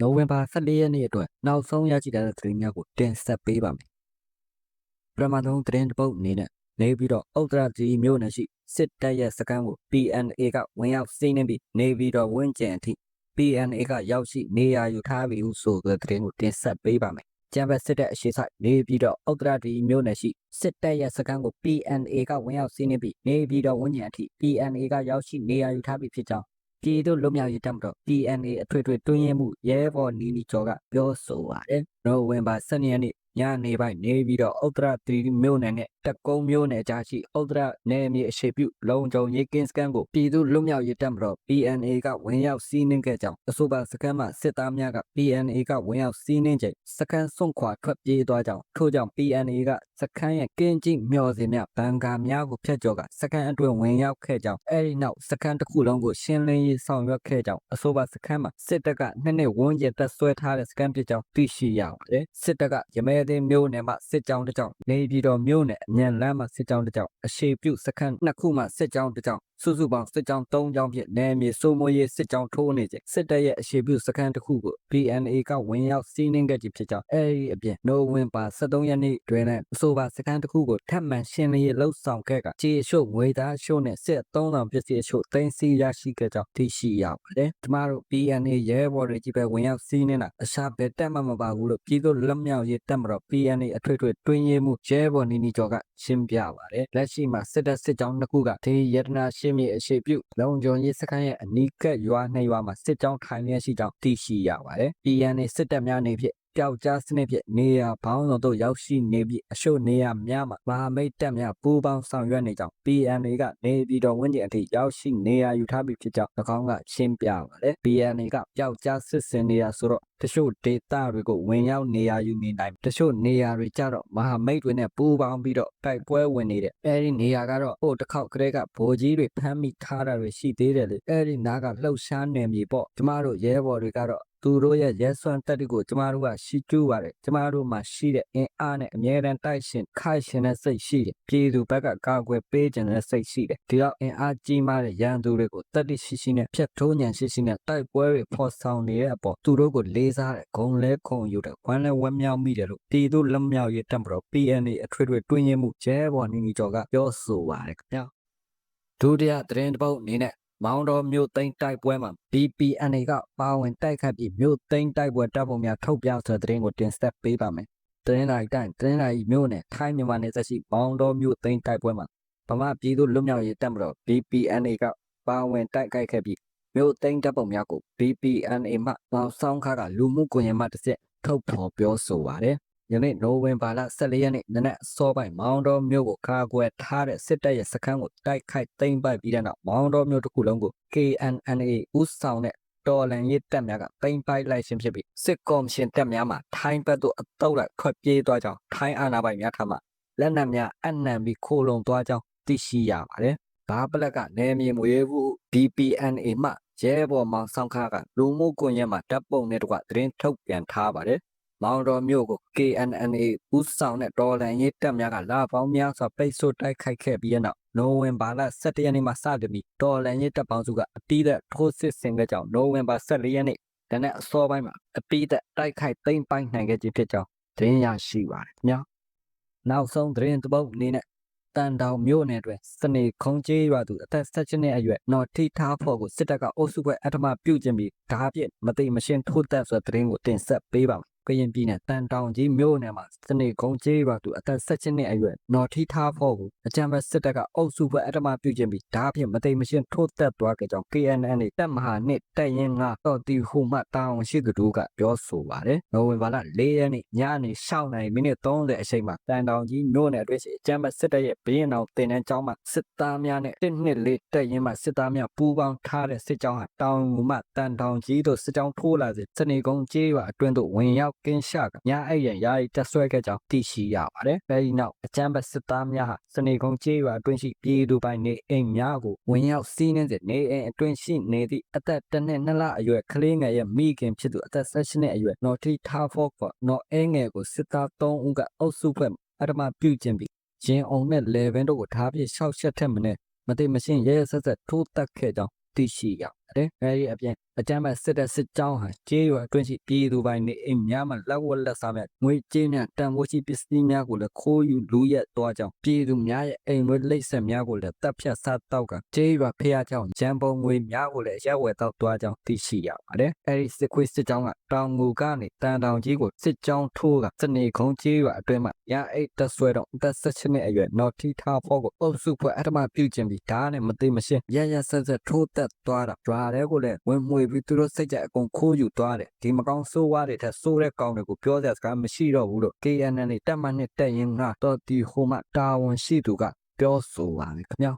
နိုဝင်ဘာ14ရက်နေ့အတွက်နောက်ဆုံးရရှိတဲ့သတင်းများကိုတင်ဆက်ပေးပါမယ်ပထမဆုံးသတင်းတစ်ပုဒ်အနေနဲ့နေပြီးတော့ဥတ္တရကြီးမြို့နယ်ရှိစစ်တပ်ရဲ့စခန်းကို PNA ကဝင်ရောက်စီးနှင်းပြီးနေပြီးတော့ဝင်းကျင်အထိ PNA ကရောက်ရှိနေရာယူထားပြီဟုဆိုတဲ့သတင်းကိုတင်ဆက်ပေးပါမယ်ကျမ်းဘတ်စစ်တပ်အရှိဆိုင်နေပြီးတော့ဥတ္တရကြီးမြို့နယ်ရှိစစ်တပ်ရဲ့စခန်းကို PNA ကဝင်ရောက်စီးနှင်းပြီးနေပြီးတော့ဝင်းကျင်အထိ PNA ကရောက်ရှိနေရာယူထားပြီဖြစ်ကြောင်း ပြည်သူ့လူမျိုးရေးတပ်မတော် PNA အထွေထွေတွင်းရင်မှုရဲဘော်နီနီကျော်ကပြောဆိုပါတယ်။နိုဝင်ဘာ12ရက်နေ့ညနေပိုင်းနေပြီးတော့ဥတ္တရတီမြို့နယ်နဲ့တက်ကုန်းမြို့နယ်ကြားရှိဥတ္တရနယ်မြေအရှိပြုလုံခြုံရေးကင်းစခန်းကိုပြည်သူ့လူမျိုးရေးတပ်မတော် PNA ကဝင်ရောက်စီးနင်းခဲ့ကြောင်းအဆိုပါစခန်းမှာစစ်သားများက PNA ကဝင်ရောက်စီးနင်းချိန်စခန်းစွန့်ခွာထွက်ပြေးသွားကြောင်းထို့ကြောင့် PNA ကစခန်းရဲ့ကင်းကျင်းမျော်စင်များဘန်ကာများကိုဖျက်ကျော်ကစခန်းအတွင်းဝင်ရောက်ခဲ့ကြောင်းအဲဒီနောက်စခန်းတစ်ခုလုံးကိုရှင်းလင်းရေးဆောင်ရွက်ခဲ့ကြောင်းအဆိုပါစခန်းမှာစစ်တပ်ကနှစ်နှစ်ဝန်းကျင်တပ်ဆွဲထားတဲ့စခန်းဖြစ်ကြောင်းသိရှိရပါတယ်စစ်တပ်ကရမဲသိမ်းမြို့နယ်မှာစစ်ကြောင်းတစ်ကြောင်းနေပြည်တော်မြို့နယ်အမြန်လမ်းမှာစစ်ကြောင်းတစ်ကြောင်းအရှိပြုစခန်းနှစ်ခုမှာစစ်ကြောင်းတစ်ကြောင်းစုစုပေါင်းစစ်ကြောင်း၃ကြောင်းဖြင့်နယ်မြေစိုးမိုးရေးစစ်ကြောင်းထိုးနေချိန်စစ်တပ်ရဲ့အရှိပြုစခန်းတစ်ခုကို BNA ကဝင်ရောက်စီးနင်းခဲ့ခြင်းဖြစ်ကြောင်းအဲဒီအပြင်နိုဝင်ဘာ23ရက်နေ့တွင်လည်းအဆိုပါစခန်းတစ်ခုကိုထပ်မံရှင်းလင်းရေးလှုပ်ဆောင်ခဲ့ကခြေရှုပ်ငွေသားရှုပ်နဲ့စစ်သုံးဆောင်ပစ္စည်းအချို့သိမ်းဆည်းရရှိခဲ့ကြောင်းသိရှိရပါတယ်။ကျမတို့ BNA ရဲဘော်တွေကြီးပဲဝင်ရောက်စီးနင်းတာအရှာဘယ်တက်မှမပါဘူးလို့ပြည်သူ့လက်မြောက်ရေးတပ်မတော် PNA အထွေထွေတွင်းရေးမှုရဲဘော်နီနီကျော်ကရှင်းပြပါတယ်။လက်ရှိမှာစစ်တပ်စစ်ကြောင်းတစ်ခုကဒေယတနာရှင်းမြေအရှိပြုလုံခြုံရေးစခန်းရဲ့အနီးကပ်ရွာနှစ်ရွာမှာစစ်ကြောင်းထိုင်လျက်ရှိကြောင်းသိရှိရပါတယ်။ PNA စစ်တပ်များနေဖြင့် ပျောက်ကြားစနစ်ဖြင့်နေရာဘောင်းတော်တို့ရောက်ရှိနေပြီးအရှုပ်နေရာများမှာမဟာမိတ်တပ်များပူးပေါင်းဆောင်ရွက်နေကြောင်း PNA ကနေပြည်တော်ဝင်းကျင်အထိရောက်ရှိနေရာယူထားပြီးဖြစ်ကြောင်း၎င်းကရှင်းပြပါတယ် PNA ကပျောက်ကြားစစ်စင်နေရာဆိုတော့တချို့ဒေတာတွေကိုဝင်ရောက်နေရာယူနေနိုင်တချို့နေရာတွေကြတော့မဟာမိတ်တွေနဲ့ပူးပေါင်းပြီးတော့တိုက်ပွဲဝင်နေတဲ့အဲဒီနေရာကတော့ဟိုတစ်ခေါက်ကလေးကဗိုလ်ကြီးတွေဖမ်းမိထားတာတွေရှိသေးတယ်လေအဲဒီနားကလှုပ်ရှားနေမြေပေါ့ကျမတို့ရဲဘော်တွေကတော့ သူတို့ရဲ့ရဲစွမ်းတက်တွေကိုကျမတို့ကရှိကျူးပါတယ်ကျမတို့မှာရှိတဲ့အင်အားနဲ့အမြဲတမ်းတိုက်ရှင်ခိုက်ရှင်တဲ့စိတ်ရှိတယ်ပြည်သူဘက်ကကာကွယ်ပေးခြင်းတဲ့စိတ်ရှိတယ်ဒီတော့အင်အားကြီးမားတဲ့ရန်သူတွေကိုတက်တိရှိရှိနဲ့ဖျက်ထိုးညံရှိရှိနဲ့တိုက်ပွဲတွေဖော်ဆောင်နေတဲ့အပေါ်သူတို့ကိုလေးစားတဲ့ဂုံလဲခုံယူတဲ့ဝမ်းလဲဝမ်းမြောက်မိတယ်လို့ပြည်သူလက်မြောက်ရေးတပ်မတော် PNA အထွေထွေတွင်းရင်မှုကျဲဘော်နီနီကျော်ကပြောဆိုပါတယ်ခင်ဗျာဒုတိယသတင်းတစ်ပုဒ်အနေနဲ့ မောင်တော်မြို့သိမ်းတိုက်ပွဲမှာ BPNA ကပါဝင်တိုက်ခတ်ပြီးမြို့သိမ်းတိုက်ပွဲတပ်ပုံများထုတ်ပြဆိုတဲ့သတင်းကိုတင်ဆက်ပေးပါမယ်။သတင်းလိုက်တိုင်းသတင်းလိုက်မြို့နယ်ထိုင်းမြန်မာနယ်စပ်ရှိမောင်တော်မြို့သိမ်းတိုက်ပွဲမှာဗမာပြည်သူလွတ်မြောက်ရေးတပ်မတော် BPNA ကပါဝင်တိုက်ခိုက်ခဲ့ပြီးမြို့သိမ်းတပ်ပုံများကို BPNA မှပေါင်းဆောင်ခါကလူမှုကွန်ရက်မှတစ်ဆက်ထုတ်ဖော်ပြောဆိုပါတယ်။ ယနေ့နိုဝင်ဘာလ14ရက်နေ့နနက်စောပိုင်းမောင်တော်မြို့ကိုကာကွယ်ထားတဲ့စစ်တပ်ရဲ့စခန်းကိုတိုက်ခိုက်သိမ်းပိုက်ပြီးတဲ့နောက်မောင်တော်မြို့တစ်ခုလုံးကို KNNA ဦးဆောင်တဲ့တော်လန်ရေးတပ်များကသိမ်းပိုက်လိုက်ခြင်းဖြစ်ပြီးစစ်ကော်မရှင်တပ်များမှထိုင်းဘက်သို့အတော့လိုက်ခွက်ပြေးသွားကြောင်းထိုင်းအာဏာပိုင်များထံမှလက်နက်များအနှံပြီးခိုးလုံသွားကြောင်းသိရှိရပါတယ်။ဘာပလက်ကနေမြေမွေးဘူး BPNA မှရဲဘော်မောင်ဆောင်ခါကလူမှုကွန်ရက်မှာတပ်ပုံနဲ့တကွသတင်းထုတ်ပြန်ထားပါတယ် မောင်တော်မြို့ကို KNNA ဦးဆောင်တဲ့တော်လန်ရေးတပ်များကလာပေါင်းများစွာပိတ်ဆို့တိုက်ခိုက်ခဲ့ပြီးတဲ့နောက်နိုဝင်ဘာလ17ရက်နေ့မှာစတင်ပြီးတော်လန်ရေးတပ်ပေါင်းစုကအပိသက်ထိုးစစ်ဆင်ခဲ့ကြောင်းနိုဝင်ဘာ14ရက်နေ့တနက်အစောပိုင်းမှာအပိသက်တိုက်ခိုက်သိမ်းပိုက်နိုင်ခဲ့ခြင်းဖြစ်ကြောင်းသတင်းရရှိပါတယ်ခင်ဗျာနောက်ဆုံးသတင်းတစ်ပုဒ်အနေနဲ့တန်တောင်မြို့နယ်တွင်စနေခုံးကျေးရွာသူအသက်16နှစ်အရွယ်နော်ထိထားဖို့ကိုစစ်တပ်ကအုပ်စုပွဲအထမပြုတ်ကျင်ပြီးဓာပြစ်မသိမရှင်းထိုးတက်ဆိုတဲ့သတင်းကိုတင်ဆက်ပေးပါမယ် ကရင်ပြည်နယ်တန်တောင်ကြီးမြို့နယ်မှာစနေကုန်းကျေးရွာသူအသက်16နှစ်အရွယ်နော်ထီထားဖို့ကိုအကြံဖက်စစ်တပ်ကအုပ်စုဖွဲ့အထမပြုခြင်းပြီးဒါအဖြစ်မသိမရှင်းထိုးသက်သွားကြကြောင်း KNN နဲ့တပ်မဟာနှစ်တပ်ရင်းကတော်တီဟူမှတာဝန်ရှိသူတို့ကပြောဆိုပါတယ်။နိုဝင်ဘာလ၄ရက်နေ့ညနေ6နာရီမိနစ်30အချိန်မှာတန်တောင်ကြီးမြို့နယ်အတွင်းရှိအကြံဖက်စစ်တပ်ရဲ့ဘင်းအောင်တင်တန်းကျောင်းမှာစစ်သားများနဲ့တစ်နှစ်လေးတပ်ရင်းမှာစစ်သားများပူးပေါင်းထားတဲ့စစ်ကြောင်းဟာတောင်ငူမှတန်တောင်ကြီးတို့စစ်ကြောင်းထိုးလာစဉ်စနေကုန်းကျေးရွာအတွင်းသို့ဝင်ရောက်ကင်းရှာကညအိပ်ရန်ယာယီတက်ဆွဲခဲ့ကြောင်းသိရှိရပါတယ်။အဲဒီနောက်အကြမ်းဖက်စစ်သားများဟာစနေကုန်းကျေးရွာအတွင်းရှိပြည်သူပိုင်နေအိမ်များကိုဝင်ရောက်စီးနှင်းစဉ်နေအိမ်အတွင်းရှိနေသည့်အသက်တစ်နှစ်နှစ်လအရွယ်ကလေးငယ်ရဲ့မိခင်ဖြစ်သူအသက်16နှစ်အရွယ်နော်ထီထားဖော့ကနော်အဲငယ်ကိုစစ်သား3ဦးကအုပ်စုဖွဲ့အထမပြုခြင်းပြီးရင်အောင်နဲ့လေဗန်တို့ကိုဓာပြရှောက်ရှက်ထက်မနဲ့မသိမရှင်းရဲရဲဆက်ဆက်ထိုးတက်ခဲ့ကြောင်းသိရှိရပါတယ်အဲဒီအပြင်အကြမ်းဖက်စစ်တပ်စစ်ကြောင်းဟာကျေးရွာအတွင်းရှိပြည်သူပိုင်းနေအိမ်များမှာလက်ဝက်လက်စားများငွေကြေးများတန်ဖိုးရှိပစ္စည်းများကိုလည်းခိုးယူလူရက်သွားကြောင်းပြည်သူများရဲ့အိမ်ဝဲလိပ်ဆက်များကိုလည်းတပ်ဖြတ်စားတောက်ကကျေးရွာဖျားကြောင်းဂျမ်ပုံငွေများကိုလည်းရက်ဝဲတော့သွားကြောင်းသိရှိရပါတယ်အဲဒီစစ်ခွေးစစ်ကြောင်းကတောင်ငူကနေတန်တောင်ကြီးကိုစစ်ကြောင်းထိုးကစနေခုံးကျေးရွာအတွင်းမှာရန်အိတ်တက်ဆွဲတော့အသက်16နှစ်အရွယ်နော်တီထားဖို့ကိုအုပ်စုဖွဲ့အထမပြုတ်ခြင်းပြီးဓာတ်နဲ့မသိမရှင်းရရဆက်ဆက်ထိုးတက်သွားတာရွာထဲကိုလည်းဝင်မှွေပြီးသူတို့စိတ်ကြအကုန်ခိုးယူသွားတယ်ဒီမကောင်းဆိုးဝါးတွေထက်ဆိုးတဲ့ကောင်တွေကိုပြောစရာစကားမရှိတော့ဘူးလို့ KNN နဲ့တက်မှတ်နဲ့တက်ရင်ကတော်တီဟိုမှတာဝန်ရှိသူကပြောဆိုပါမယ်ခင်ဗျာ